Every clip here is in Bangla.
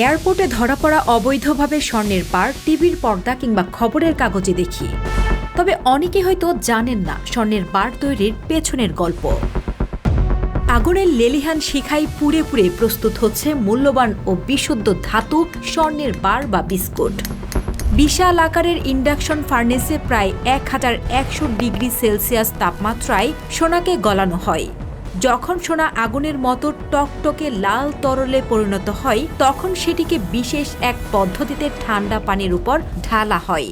এয়ারপোর্টে ধরা পড়া অবৈধভাবে স্বর্ণের বার টিভির পর্দা কিংবা খবরের কাগজে দেখি। তবে অনেকে হয়তো জানেন না স্বর্ণের বার তৈরির পেছনের গল্প। আগুনের লেলিহান শিখাই পুড়ে পুড়ে প্রস্তুত হচ্ছে মূল্যবান ও বিশুদ্ধ ধাতু, স্বর্ণের বার বা বিস্কুট। বিশাল আকারের ইন্ডাকশন ফার্নেসে প্রায় এক হাজার একশো ডিগ্রি সেলসিয়াস তাপমাত্রায় সোনাকে গলানো হয়। যখন সোনা আগুনের মতো টকটকে লাল তরলে পরিণত হয়, তখন সেটিকে বিশেষ এক পদ্ধতিতে ঠান্ডা পানির উপর ঢালা হয়।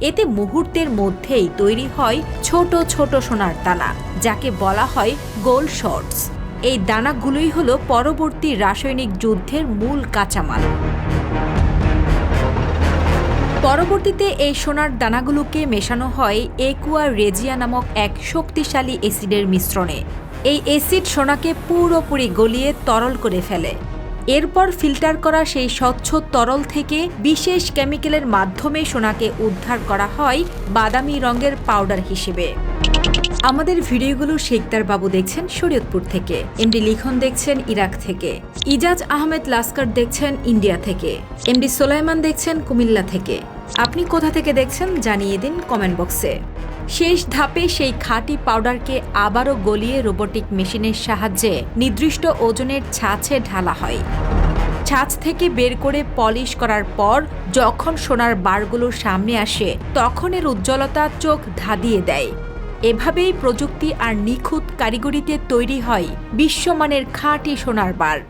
এতে মুহূর্তের মধ্যেই তৈরি হয় ছোট ছোট সোনার দানা, যাকে বলা হয় গোল শর্টস এই দানাগুলোই হলো পরবর্তী রাসায়নিক যুদ্ধের মূল কাঁচামাল। পরবর্তীতে এই সোনার দানাগুলোকে মেশানো হয় একুয়া রেজিয়া নামক এক শক্তিশালী অ্যাসিডের মিশ্রণে। এই অ্যাসিড সোনাকে পুরোপুরি গলিয়ে তরল করে ফেলে। এরপর ফিল্টার করা সেই স্বচ্ছ তরল থেকে বিশেষ কেমিক্যালের মাধ্যমে সোনাকে উদ্ধার করা হয় বাদামি রঙের পাউডার হিসেবে। আমাদের ভিডিওগুলো শেখদার বাবু দেখছেন শরীয়তপুর থেকে। এমডি লিখন দেখছেন ইরাক থেকে। ইজাজ আহমেদ লাস্কার দেখছেন ইন্ডিয়া থেকে। এমডি সোলাইমান দেখছেন কুমিল্লা থেকে। আপনি কোথা থেকে দেখছেন জানিয়ে দিন কমেন্ট বক্সে। শেষ ধাপে সেই খাঁটি পাউডারকে আবারও গলিয়ে রোবোটিক মেশিনের সাহায্যে নির্দিষ্ট ওজনের ছাঁচে ঢালা হয়। ছাঁচ থেকে বের করে পলিশ করার পর যখন সোনার বারগুলো সামনে আসে, তখন এর উজ্জ্বলতা চোখ ধাঁধিয়ে দেয়। এভাবেই প্রযুক্তি আর নিখুঁত কারিগরিতে তৈরি হয় বিশ্বমানের খাঁটি সোনার বার।